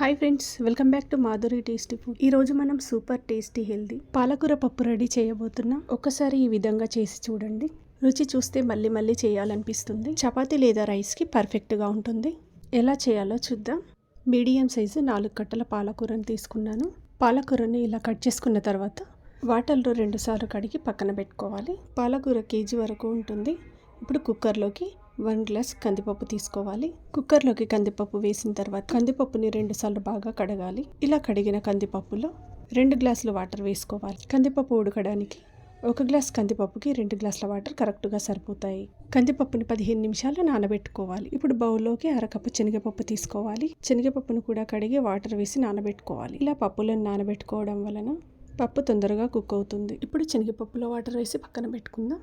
Hi friends welcome back to Madhuri tasty food ఈ రోజు మనం సూపర్ టేస్టీ హెల్దీ పాలకూర పప్పు రెడీ చేయబోతున్నాం. ఒక్కసారి ఈ విధంగా చేసి చూడండి. రుచి చూస్తే మళ్ళీ మళ్ళీ చేయాలనిపిస్తుంది. చపాతి లేదా రైస్కి పర్ఫెక్ట్గా ఉంటుంది. ఎలా చేయాలో చూద్దాం. మీడియం సైజు నాలుగు కట్టల పాలకూరను తీసుకున్నాను. పాలకూరని ఇలా కట్ చేసుకున్న తర్వాత వాటర్లో రెండుసార్లు కడిగి పక్కన పెట్టుకోవాలి. పాలకూర కేజీ వరకు ఉంటుంది. ఇప్పుడు కుక్కర్లోకి వన్ గ్లాస్ కందిపప్పు తీసుకోవాలి. కుక్కర్లోకి కందిపప్పు వేసిన తర్వాత కందిపప్పుని రెండు సార్లు బాగా కడగాలి. ఇలా కడిగిన కందిపప్పులో రెండు గ్లాసులు వాటర్ వేసుకోవాలి. కందిపప్పు ఉడకడానికి ఒక గ్లాస్ కందిపప్పుకి రెండు గ్లాసుల వాటర్ కరెక్ట్గా సరిపోతాయి. కందిపప్పుని పదిహేను నిమిషాలు నానబెట్టుకోవాలి. ఇప్పుడు బౌల్లోకి అరకప్పు శనగపప్పు తీసుకోవాలి. శనగపప్పును కూడా కడిగి వాటర్ వేసి నానబెట్టుకోవాలి. ఇలా పప్పులను నానబెట్టుకోవడం వలన పప్పు తొందరగా కుక్ అవుతుంది. ఇప్పుడు శనగపప్పులో వాటర్ వేసి పక్కన పెట్టుకుందాం.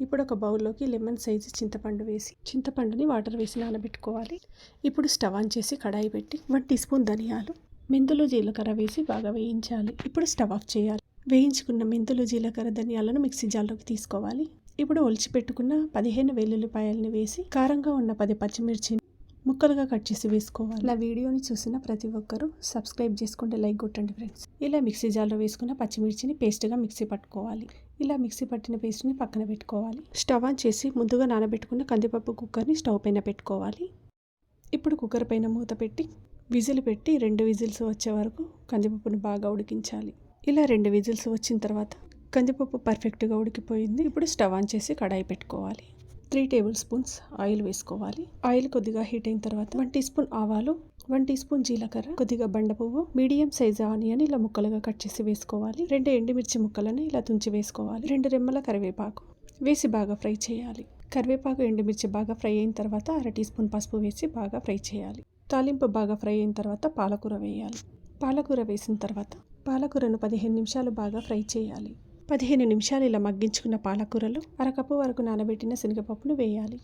ఇప్పుడు ఒక బౌల్లోకి లెమన్ సైజు చింతపండు వేసి చింతపండుని వాటర్ వేసి నానబెట్టుకోవాలి. ఇప్పుడు స్టవ్ ఆన్ చేసి కడాయి పెట్టి వన్ టీ స్పూన్ ధనియాలు మెంతులు జీలకర్ర వేసి బాగా వేయించాలి. ఇప్పుడు స్టవ్ ఆఫ్ చేయాలి. వేయించుకున్న మెంతులు జీలకర్ర ధనియాలను మిక్సీ జార్లోకి తీసుకోవాలి. ఇప్పుడు ఒలిచి పెట్టుకున్న పదిహేను వెల్లుల్లిపాయల్ని వేసి కారంగా ఉన్న పది పచ్చిమిర్చిని ముక్కలుగా కట్ చేసి వేసుకోవాలి. నా వీడియోని చూసిన ప్రతి ఒక్కరూ సబ్స్క్రైబ్ చేసుకుంటే లైక్ కొట్టండి ఫ్రెండ్స్. ఇలా మిక్సీ జార్లో వేసుకున్న పచ్చిమిర్చిని పేస్ట్గా మిక్సీ పట్టుకోవాలి. ఇలా మిక్సీ పట్టిన పేస్ట్ని పక్కన పెట్టుకోవాలి. స్టవ్ ఆన్ చేసి ముందుగా నానబెట్టుకున్న కందిపప్పు కుక్కర్ని స్టవ్ పైన పెట్టుకోవాలి. ఇప్పుడు కుక్కర్ పైన మూత పెట్టి విజిల్ పెట్టి రెండు విజిల్స్ వచ్చే వరకు కందిపప్పుని బాగా ఉడికించాలి. ఇలా రెండు విజిల్స్ వచ్చిన తర్వాత కందిపప్పు పర్ఫెక్ట్గా ఉడికిపోయింది. ఇప్పుడు స్టవ్ ఆన్ చేసి కడాయి పెట్టుకోవాలి. త్రీ టేబుల్ స్పూన్స్ ఆయిల్ వేసుకోవాలి. ఆయిల్ కొద్దిగా హీట్ అయిన తర్వాత వన్ టీ స్పూన్ ఆవాలు వన్ టీ స్పూన్ జీలకర్ర కొద్దిగా బండ పువ్వు మీడియం సైజ్ ఆనియన్ ఇలా ముక్కలుగా కట్ చేసి వేసుకోవాలి. రెండు ఎండుమిర్చి ముక్కలను ఇలా తుంచి వేసుకోవాలి. రెండు రెమ్మల కరివేపాకు వేసి బాగా ఫ్రై చేయాలి. కరివేపాకు ఎండుమిర్చి బాగా ఫ్రై అయిన తర్వాత అర టీ స్పూన్ పసుపు వేసి బాగా ఫ్రై చేయాలి. తాలింపు బాగా ఫ్రై అయిన తర్వాత పాలకూర వేయాలి. పాలకూర వేసిన తర్వాత పాలకూరను పదిహేను నిమిషాలు బాగా ఫ్రై చేయాలి. పదిహేను నిమిషాలు ఇలా మగ్గించుకున్న పాలకూరలు అరకప్పు వరకు నానబెట్టిన శనగపప్పును వేయాలి.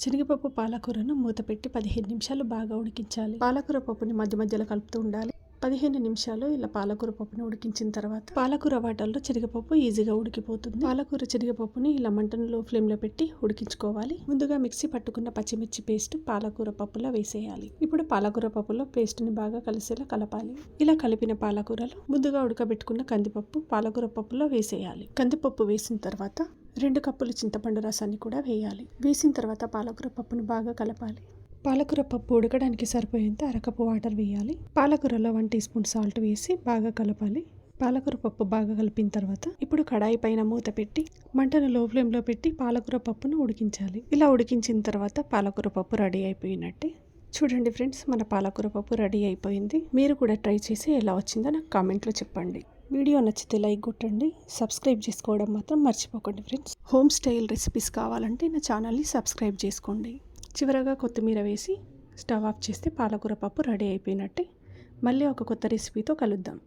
శనగపప్పు పాలకూరను మూత పెట్టి పదిహేను నిమిషాలు బాగా ఉడికించాలి. పాలకూర పప్పుని మధ్య మధ్యలో కలుపుతూ ఉండాలి. పదిహేను నిమిషాలు ఇలా పాలకూర పప్పుని ఉడికించిన తర్వాత పాలకూర వాటర్లో చెరిగపప్పు ఈజీగా ఉడికిపోతుంది. పాలకూర చెరిగపప్పుని ఇలా మంటను లో ఫ్లేమ్లో పెట్టి ఉడికించుకోవాలి. ముందుగా మిక్సీ పట్టుకున్న పచ్చిమిర్చి పేస్ట్ పాలకూర పప్పులో వేసేయాలి. ఇప్పుడు పాలకూర పప్పులో పేస్ట్ని బాగా కలిసేలా కలపాలి. ఇలా కలిపిన పాలకూరలు ముందుగా ఉడకబెట్టుకున్న కందిపప్పు పాలకూర పప్పులో వేసేయాలి. కందిపప్పు వేసిన తర్వాత రెండు కప్పులు చింతపండు రసాన్ని కూడా వేయాలి. వేసిన తర్వాత పాలకూర పప్పును బాగా కలపాలి. పాలకూర పప్పు ఉడకడానికి సరిపోయేంత అరకప్పు వాటర్ వేయాలి. పాలకూరలో వన్ టీ స్పూన్ సాల్ట్ వేసి బాగా కలపాలి. పాలకూర పప్పు బాగా కలిపిన తర్వాత ఇప్పుడు కడాయి పైన మూత పెట్టి మంటను లో ఫ్లేమ్లో పెట్టి పాలకూర పప్పును ఉడికించాలి. ఇలా ఉడికించిన తర్వాత పాలకూర పప్పు రెడీ అయిపోయినట్టే. చూడండి ఫ్రెండ్స్ మన పాలకూర పప్పు రెడీ అయిపోయింది. మీరు కూడా ట్రై చేసి ఎలా వచ్చిందో నాకు కామెంట్లో చెప్పండి. వీడియో నచ్చితే లైక్ కొట్టండి. సబ్స్క్రైబ్ చేసుకోవడం మాత్రం మర్చిపోకండి ఫ్రెండ్స్. హోమ్ స్టైల్ రెసిపీస్ కావాలంటే నా ఛానల్ని సబ్స్క్రైబ్ చేసుకోండి. చివరగా కొత్తిమీర వేసి స్టవ్ ఆఫ్ చేస్తే పాలకూర పప్పు రెడీ అయిపోయినట్టే. మళ్ళీ ఒక కొత్త రెసిపీతో కలుద్దాం.